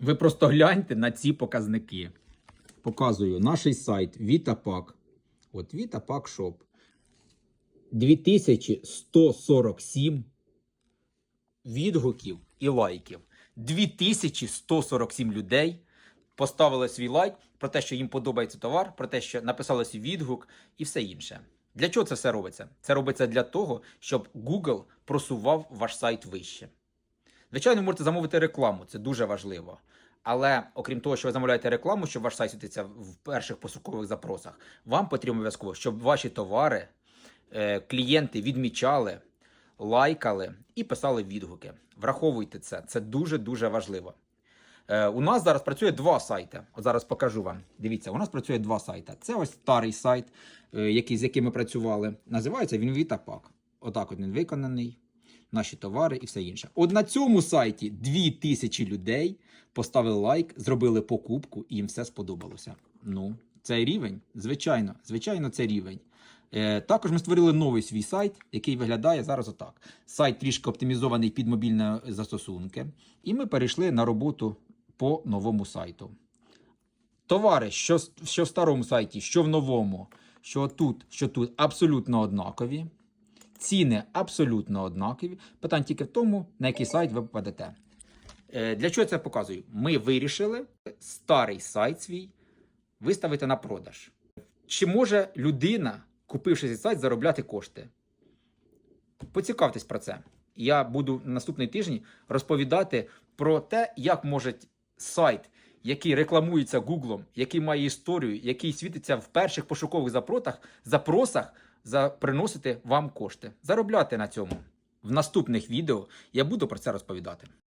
Ви просто гляньте на ці показники. Показую наш сайт VitaPack. От VitaPack Shop. 2147 відгуків і лайків. 2147 людей поставили свій лайк про те, що їм подобається товар, про те, що написали свій відгук і все інше. Для чого це все робиться? Це робиться для того, щоб Google просував ваш сайт вище. Звичайно, ви можете замовити рекламу, це дуже важливо. Але окрім того, що ви замовляєте рекламу, щоб ваш сайт світиться в перших пошукових запросах, вам потрібно обов'язково, щоб ваші товари е, клієнти відмічали, лайкали і писали відгуки. Враховуйте це, це дуже дуже важливо. Е, у нас зараз працює два сайти. От зараз покажу вам. Дивіться, у нас працює два сайти. Це ось старий сайт, е, який, з яким ми працювали. Називається він VitaPack. Отак от він виконаний. Наші товари і все інше. От на цьому сайті 2000 людей поставили лайк, зробили покупку і їм все сподобалося. Ну, це рівень? Звичайно, звичайно, це рівень. Е, також ми створили новий свій сайт, який виглядає зараз отак. Сайт трішки оптимізований під мобільні застосунки. І ми перейшли на роботу по новому сайту. Товари, що, що в старому сайті, що в новому, що тут, що тут, абсолютно однакові. Ціни абсолютно однакові. Питання тільки в тому, на який сайт ви попадете. Е, Для чого я це показую? Ми вирішили старий сайт свій виставити на продаж. Чи може людина, купивши цей сайт, заробляти кошти? Поцікавтесь про це. Я буду наступний тиждень розповідати про те, як може сайт, який рекламується Гуглом, який має історію, який світиться в перших пошукових запротах, запросах за приносити вам кошти, заробляти на цьому. В наступних відео я буду про це розповідати.